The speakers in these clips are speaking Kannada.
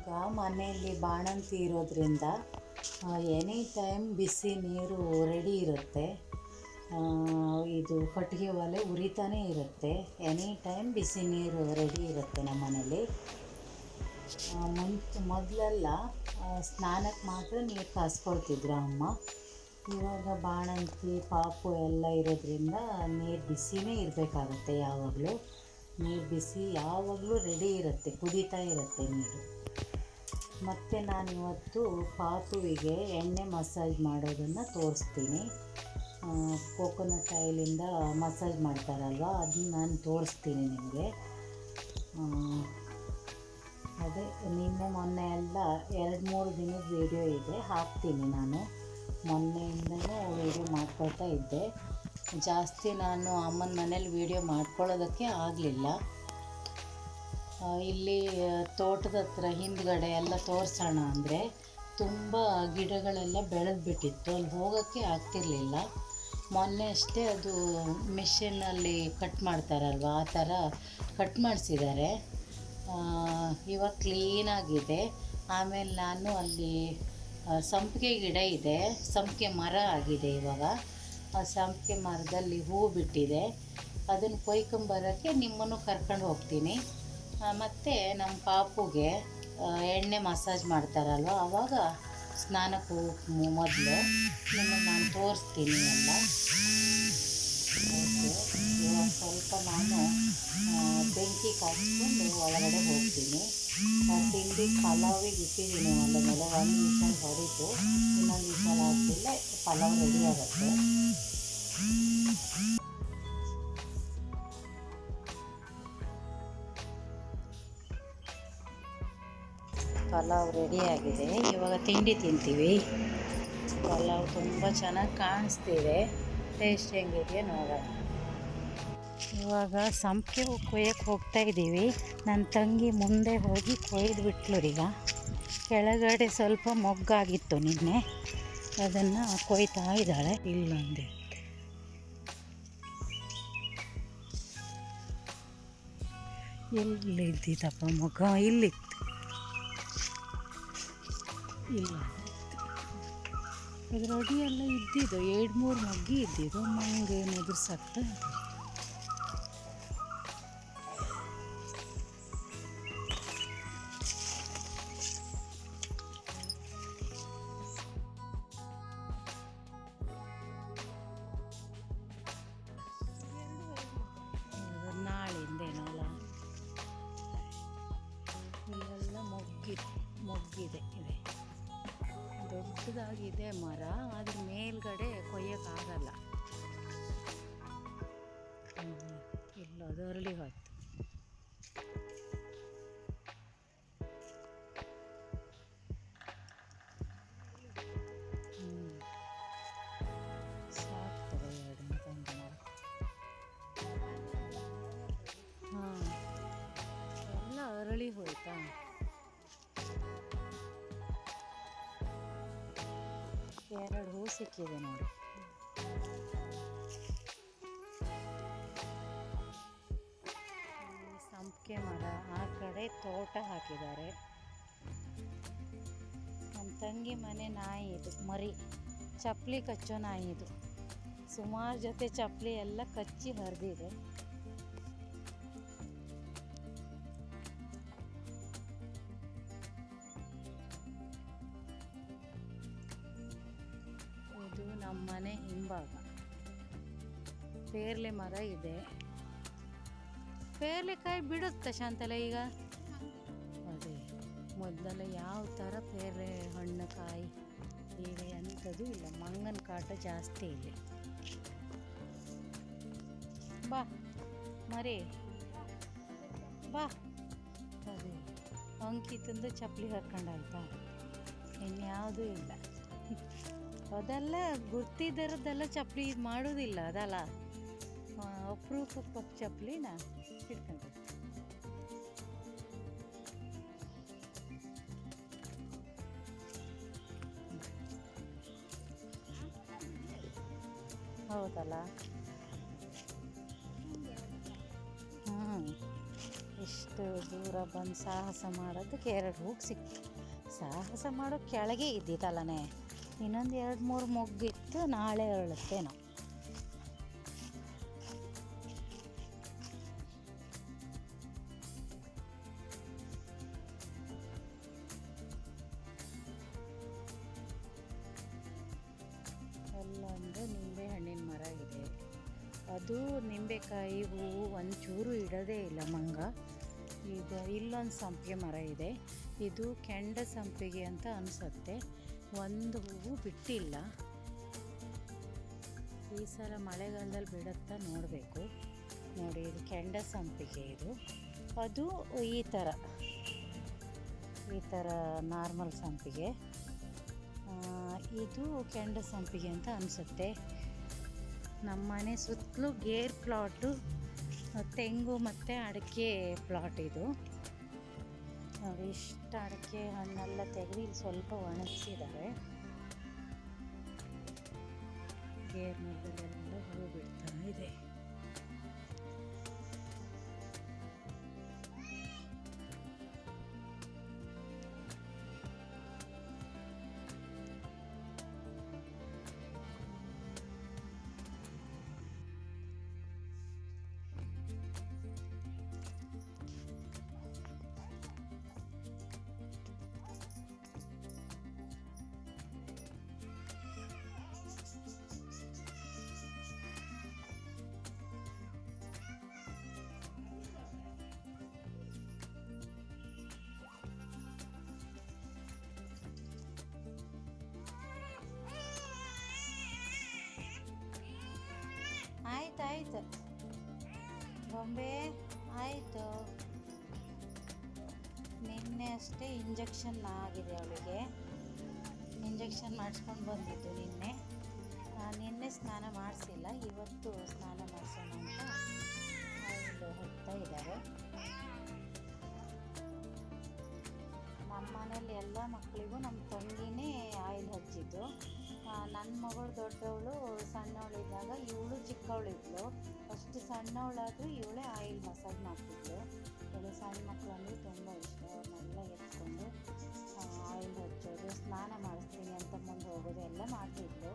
ಇವಾಗ ಮನೆಯಲ್ಲಿ ಬಾಣಂತಿ ಇರೋದ್ರಿಂದ ಎನಿ ಟೈಮ್ ಬಿಸಿ ನೀರು ರೆಡಿ ಇರುತ್ತೆ. ಇದು ಕಟ್ಟಿಗೆ ಒಲೆ ಉರಿತಾನೇ ಇರುತ್ತೆ. ಎನಿ ಟೈಮ್ ಬಿಸಿ ನೀರು ರೆಡಿ ಇರುತ್ತೆ ನಮ್ಮ ಮನೇಲಿ. ಮುಂಚೆ ಮೊದಲೆಲ್ಲ ಸ್ನಾನಕ್ಕೆ ಮಾತ್ರ ನೀರು ಕಾಸ್ಕೊಳ್ತಿದ್ರು ಅಮ್ಮ. ಇವಾಗ ಬಾಣಂತಿ, ಪಾಪು ಎಲ್ಲ ಇರೋದ್ರಿಂದ ನೀರು ಬಿಸಿನೇ ಇರಬೇಕಾಗುತ್ತೆ ಯಾವಾಗಲೂ. ನೀರು ಬಿಸಿ, ಯಾವಾಗಲೂ ರೆಡಿ ಇರುತ್ತೆ, ಕುದೀತಾ ಇರುತ್ತೆ ನೀರು. ಮತ್ತು ನಾನಿವತ್ತು ಪಾಪುವಿಗೆ ಎಣ್ಣೆ ಮಸಾಜ್ ಮಾಡೋದನ್ನು ತೋರಿಸ್ತೀನಿ. ಕೋಕೋನಟ್ ಆಯಿಲಿಂದ ಮಸಾಜ್ ಮಾಡ್ತಾರಲ್ವ ಅದನ್ನ ನಾನು ತೋರಿಸ್ತೀನಿ ನಿಮಗೆ. ಅದೇ, ನಿನ್ನೆ ಮೊನ್ನೆ ಎಲ್ಲ ಎರಡು ಮೂರು ದಿನದ ವೀಡಿಯೋ ಇದೆ, ಹಾಕ್ತೀನಿ ನಾನು. ಮೊನ್ನೆಯಿಂದನೂ ವೀಡಿಯೋ ಮಾಡ್ಕೊಳ್ತಾ ಇದ್ದೆ. ಜಾಸ್ತಿ ನಾನು ಅಮ್ಮನ ಮನೇಲಿ ವೀಡಿಯೋ ಮಾಡ್ಕೊಳ್ಳೋದಕ್ಕೆ ಆಗಲಿಲ್ಲ. ಇಲ್ಲಿ ತೋಟದ ಹತ್ರ ಹಿಂದ್ಗಡೆ ಎಲ್ಲ ತೋರಿಸೋಣ ಅಂದರೆ ತುಂಬ ಗಿಡಗಳೆಲ್ಲ ಬೆಳೆದು ಬಿಟ್ಟಿತ್ತು ಅಲ್ಲಿ ಹೋಗೋಕ್ಕೆ ಆಗ್ತಿರ್ಲಿಲ್ಲ. ಮೊನ್ನೆ ಅಷ್ಟೇ ಅದು ಮಿಷಿನಲ್ಲಿ ಕಟ್ ಮಾಡ್ತಾರಲ್ವ, ಆ ಥರ ಕಟ್ ಮಾಡಿಸಿದ್ದಾರೆ. ಇವಾಗ ಕ್ಲೀನಾಗಿದೆ ಆಮೇಲೆ ನಾನು ಅಲ್ಲಿ ಸಂಪಿಗೆ ಗಿಡ ಇದೆ. ಸಂಪಿಗೆ ಮರ ಆಗಿದೆ ಇವಾಗ. ಆ ಸಂಪಿಗೆ ಮರದಲ್ಲಿ ಹೂವು ಬಿಟ್ಟಿದೆ. ಅದನ್ನು ಕೊಯ್ಕೊಂಬರೋಕ್ಕೆ ನಿಮ್ಮನ್ನು ಕರ್ಕೊಂಡು ಹೋಗ್ತೀನಿ. ಮತ್ತು ನಮ್ಮ ಪಾಪುಗೆ ಎಣ್ಣೆ ಮಸಾಜ್ ಮಾಡ್ತಾರಲ್ವ? ಆವಾಗ ಸ್ನಾನಕ್ಕೆ ಹೋಗಿ ಮೊದಲು ನಿಮ್ಮನ್ನು ನಾನು ತೋರಿಸ್ತೀನಿ ಎಲ್ಲ. ಸ್ವಲ್ಪ ನಾನು ಬೆಂಕಿ ಕಾಯಿಸ್ಕೊಂಡು ಒಳಗಡೆ ಹೋಗ್ತೀನಿ. ತಿಂಡಿ ಪಲಾವಿಗೆ ಇಟ್ಟಿದ್ದೀನಿ ಒಂದು ಮೇಲೆ. ಒಂದು ವಿಷಲ್ ಹೊಡಿತು ಇನ್ನೊಂದು ವಿಷಲ್ ಹಾಕಿದ್ರೆ ಪಲಾವ್ ರೆಡಿ ಆಗುತ್ತೆ. ಪಲಾವ್ ಆಗಿದೆ. ಇವಾಗ ತಿಂಡಿ ತಿಂತೀವಿ. ಪಲಾವ್ ತುಂಬ ಚೆನ್ನಾಗಿ ಕಾಣಿಸ್ತಿದೆ. ಟೇಸ್ಟ್ ಹೆಂಗಿದೆಯೋ ನೋಡೋಣ. ಇವಾಗ ಸಂಪಿಗೆ ಕೊಯ್ಯಕ್ಕೆ ಹೋಗ್ತಾ ಇದ್ದೀವಿ. ನನ್ನ ತಂಗಿ ಮುಂದೆ ಹೋಗಿ ಕೊಯ್ದು ಬಿಟ್ಲು ಈಗ ಕೆಳಗಡೆ ಸ್ವಲ್ಪ ಮೊಗ್ಗಾಗಿತ್ತು ನಿನ್ನೆ. ಅದನ್ನು ಕೊಯ್ತಾ ಇದ್ದಾಳೆ. ಇಲ್ಲೊಂದೇ ಎಲ್ಲಿ ಮಗ ಇಲ್ಲಿತ್ತು ಇಲ್ಲ. ಇದ್ರ ಅಡಿಯೆಲ್ಲ ಇದ್ದಿದ್ದು. ಎರಡು ಮೂರು ಮಗ್ಗಿ ಇದ್ದಿದ್ದು. ಮಂಗೆ ಎದುರ್ಸಾಕ್ತಾ ಮೊಗ್ಗಿದೆ ಇದೆ ದೊಡ್ಡದಾಗಿದೆ ಮರ ಅದ್ರ ಮೇಲ್ಗಡೆ ಕೊಯ್ಯೋಕ್ಕಾಗಲ್ಲ. ಎಲ್ಲೋದು ಅರಳಿ ಹೋಯ್ತು. ಎರಡು ಹೂ ಸಿಕ್ಕಿದೆ ನೋಡಿ. ಸಂಪಿಗೆ ಮರ, ಆ ಕಡೆ ತೋಟ ಹಾಕಿದ್ದಾರೆ. ನಮ್ಮ ತಂಗಿ ಮನೆ ನಾಯಿ ಇದು, ಮರಿ. ಚಪ್ಪಲಿ ಕಚ್ಚೋ ನಾಯಿ ಇದು. ಸುಮಾರು ಜೊತೆ ಚಪ್ಪಲಿ ಎಲ್ಲ ಕಚ್ಚಿ ಹರಿದಿದೆ. ಬಿಡುತ್ತೆ ಶಾಂತಲ ಈಗ? ಅದೇ ಮೊದಲೆಲ್ಲ ಯಾವ ಥರ ಪೇರೆ ಹಣ್ಣು ಕಾಯಿ ಬೇರೆ ಅಂಥದ್ದು ಇಲ್ಲ, ಮಂಗನ ಕಾಟ ಜಾಸ್ತಿ ಇಲ್ಲಿ ಬಾ, ಮರಿ. ಬಾ. ಅದೇ, ಅಂಕಿ ತಂದು ಚಪ್ಪಲಿ ಹಾಕೊಂಡಾಯ್ತಾ? ಇನ್ಯಾವುದೂ ಇಲ್ಲ. ಅದೆಲ್ಲ ಗುರ್ತಿದ್ದರದ್ದೆಲ್ಲ ಚಪ್ಪಲಿ ಇದು ಮಾಡೋದಿಲ್ಲ, ಅದಲ್ಲ? ಅಪರೂಪಕ್ಕೆ ಚಪ್ಪಲಿನ ಇಟ್ಕೊಂಡು ಹೌದಲ್ಲ? ಹ್ಞೂ ಇಷ್ಟು ದೂರ ಬಂದು ಸಾಹಸ ಮಾಡೋದಕ್ಕೆ ಎರಡು ಹೂವು ಸಿಕ್ತು. ಸಾಹಸ ಮಾಡೋ ಕೆಳಗೆ ಇದ್ದಿದ್ದಲ್ಲನೇ. ಇನ್ನೊಂದು ಎರಡು ಮೂರು ಮೊಗ್ಗಿತ್ತು ನಾಳೆ ಅರಳುತ್ತೇನೋ. ಒಂಚೂರು ಇಡೋದೇ ಇಲ್ಲ ಮಂಗ. ಈಗ ಇಲ್ಲೊಂದು ಸಂಪಿಗೆ ಮರ ಇದೆ. ಇದು ಕೆಂಡ ಸಂಪಿಗೆ ಅಂತ ಅನಿಸುತ್ತೆ. ಒಂದು ಹೂವು ಬಿಟ್ಟಿಲ್ಲ. ಈ ಸಲ ಮಳೆಗಾಲದಲ್ಲಿ ಬಿಡುತ್ತಾ ನೋಡಬೇಕು. ನೋಡಿ, ಇದು ಕೆಂಡ ಸಂಪಿಗೆ ಇದು. ಅದು ಈ ಥರ ಈ ಥರ ನಾರ್ಮಲ್ ಸಂಪಿಗೆ. ಇದು ಕೆಂಡ ಸಂಪಿಗೆ ಅಂತ ಅನಿಸುತ್ತೆ. ನಮ್ಮ ಮನೆ ಸುತ್ತಲೂ ಗೇರ್ ಪ್ಲಾಟು ತೆಂಗು ಮತ್ತು ಅಡಿಕೆ ಪ್ಲಾಟ್ ಇದು. ನೋಡಿ, ಇಷ್ಟು ಅಡಿಕೆ ಹಣ್ಣೆಲ್ಲ ತೆಗೆದು ಇಲ್ಲಿ ಸ್ವಲ್ಪ ಒಣಗಿಸಿದ್ದಾರೆ ಗೇರ್ ಮರದಲ್ಲೆಲ್ಲ ಹೂ ಬಿಡ್ತಾ ಇದೆ. ಬೊಂಬೆ ಆಯಿತು. ನಿನ್ನೆ ಅಷ್ಟೇ ಇಂಜೆಕ್ಷನ್ ಆಗಿದೆ ಅವಳಿಗೆ. ಇಂಜೆಕ್ಷನ್ ಮಾಡಿಸ್ಕೊಂಡು ಬಂದಿದ್ದು ನಿನ್ನೆ. ನಿನ್ನೆ ಸ್ನಾನ ಮಾಡಿಸಿಲ್ಲ, ಇವತ್ತು ಸ್ನಾನ ಮಾಡಿಸೋಣ ಅಂತ ಅವಳು ಹೋಗ್ತಾ ಇದ್ದಾರೆ. ನಮ್ಮ ಮನೇಲಿ ಎಲ್ಲ ಮಕ್ಕಳಿಗೂ ನಮ್ಮ ತಂಗಿನೇ ಆಯಿಲ್ ಹಚ್ಚಿದ್ದು. ನನ್ನ ಮಗಳು ದೊಡ್ಡವಳು, ಸಣ್ಣವಳಿದ್ದಾಗ ಇವಳು ಚಿಕ್ಕವಳಿದ್ಲು. ಅಷ್ಟು ಸಣ್ಣವಳಾದರೂ ಇವಳೇ ಆಯಿಲ್ ಮಸಾಜ್ ಮಾಡ್ತಿದ್ಳು ಇವಳು ಸಣ್ಣ ಮಕ್ಕಳು ಅಂದರೆ ತುಂಬ ಇಷ್ಟ. ಅವ್ರನ್ನೆಲ್ಲ ಎತ್ಕೊಂಡು ಆಯಿಲ್ ಹಚ್ಚೋದು ಸ್ನಾನ ಮಾಡಿಸ್ತೀನಿ ಅಂತ ಮುಂದೆ ಹೋಗೋದು ಎಲ್ಲ ಮಾಡ್ತಿದ್ಲು.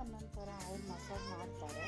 ಒಂದೊಂದು ಥರ ಅವ್ರು ಮಸಾಜ್ ಮಾಡ್ತಾರೆ.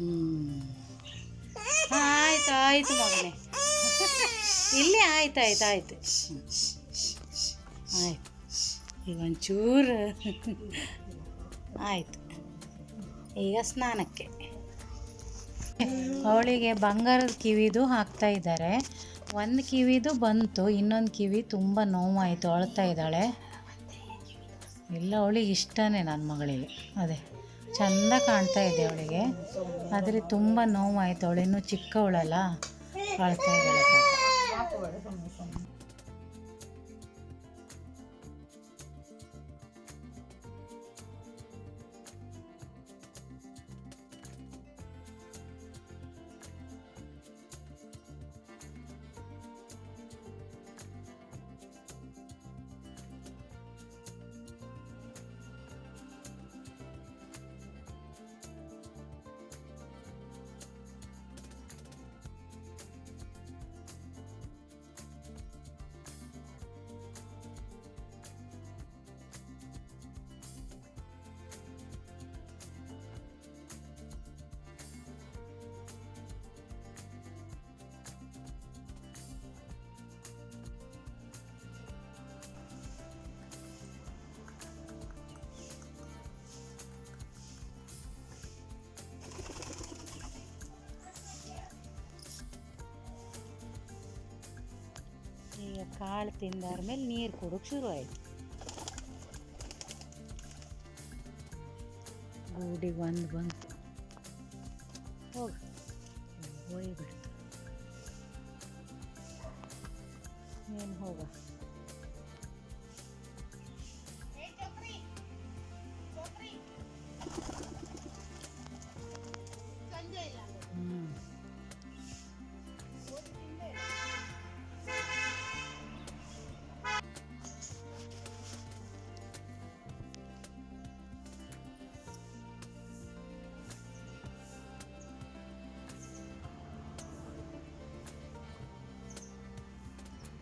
ಹ್ಞೂ ಆಯ್ತು ಆಯ್ತು ಮಗನೇ. ಇಲ್ಲಿ ಆಯ್ತು ಆಯ್ತು ಆಯ್ತು. ಆಯ್ತು. ಈಗ ಒಂಚೂರು. ಆಯಿತು. ಈಗ ಸ್ನಾನಕ್ಕೆ. ಅವಳಿಗೆ ಬಂಗಾರದ ಕಿವಿದು ಹಾಕ್ತಾ ಇದ್ದಾರೆ. ಒಂದು ಕಿವಿದು ಬಂತು, ಇನ್ನೊಂದು ಕಿವಿ ತುಂಬ ನೋವಾಯಿತು, ಅಳ್ತಾ ಇದ್ದಾಳೆ. ಇಲ್ಲ ಅವಳಿಗೆ ಇಷ್ಟನೇ ನನ್ನ ಮಗಳಿಗೆ. ಅದೇ. ಚಂದ ಕಾಣ್ತಾ ಇದೆ ಅವಳಿಗೆ. ಆದರೆ ತುಂಬ ನೋವಾಯಿತು. ಅವಳಿನ್ನೂ ಚಿಕ್ಕವಳಲ್ಲ. ಕಾಣ್ತಾ ಇದ್ದಾಳೆ ಕಾಳು ತಿಂದಾದ್ಮೇಲೆ ನೀರು ಕುಡೋಕೆ ಶುರು ಆಯಿತು. ಗೂಡಿಗೆ ಒಂದು ಬಂತು. ಹೋಗು. ಬಿಡು ಏನು ಹೋಗ.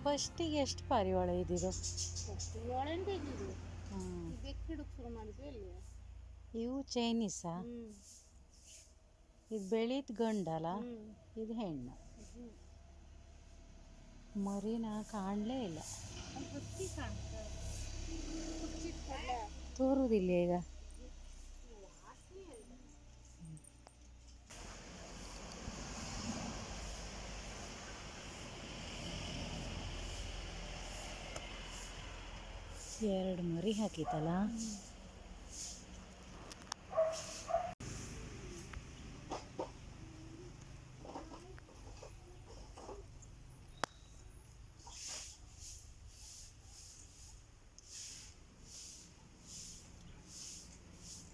ಫಸ್ಟಿಗೆ ಎಷ್ಟು ಪಾರಿವಾಳ ಇದ್ದಿದ್ದು? ಅಲ್ಲಿ ಇವು ಚೈನೀಸಾ? ಇದು ಬೆಳೀತ್ ಗಂಡಲ್ಲ ಇದು ಹೆಣ್ಣು? ಮರಿನ ಕಾಣಲೇ ಇಲ್ಲ. ತೋರುದಿಲ್ಲ ಈಗ. ಎರಡು ಮರಿ ಹಾಕಿತಲ್ಲ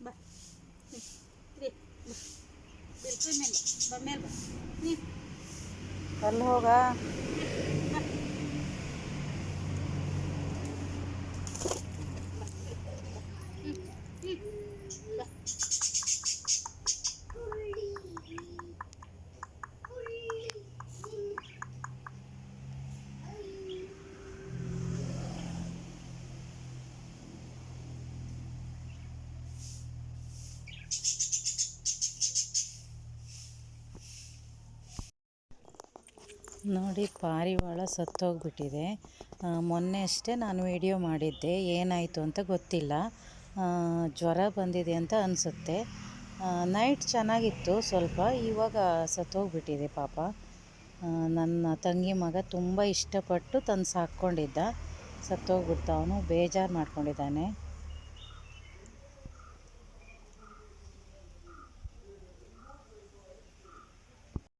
ಬಾ. ಇದೆ ಬಿಲ್ಕುಲ್ ಮೇಲೆ ಬಾ. ಮೇಲೆ ಬಾ. ನೀ. ಅಲ್ಲಿ ಹೋಗ. ನೋಡಿ ಪಾರಿವಾಳ ಸತ್ತೋಗ್ಬಿಟ್ಟಿದೆ. ಮೊನ್ನೆ ಅಷ್ಟೇ ನಾನು ವಿಡಿಯೋ ಮಾಡಿದ್ದೆ. ಏನಾಯಿತು ಅಂತ ಗೊತ್ತಿಲ್ಲ. ಜ್ವರ ಬಂದಿದೆ ಅಂತ ಅನಿಸುತ್ತೆ. ನೈಟ್ ಚೆನ್ನಾಗಿತ್ತು ಸ್ವಲ್ಪ, ಇವಾಗ ಸತ್ತೋಗ್ಬಿಟ್ಟಿದೆ ಪಾಪ. ನನ್ನ ತಂಗಿ ಮಗ ತುಂಬ ಇಷ್ಟಪಟ್ಟು ತಂದು ಸಾಕ್ಕೊಂಡಿದ್ದ. ಸತ್ತೋಗ್ಬಿಡ್ತ, ಅವನು ಬೇಜಾರು ಮಾಡ್ಕೊಂಡಿದ್ದಾನೆ.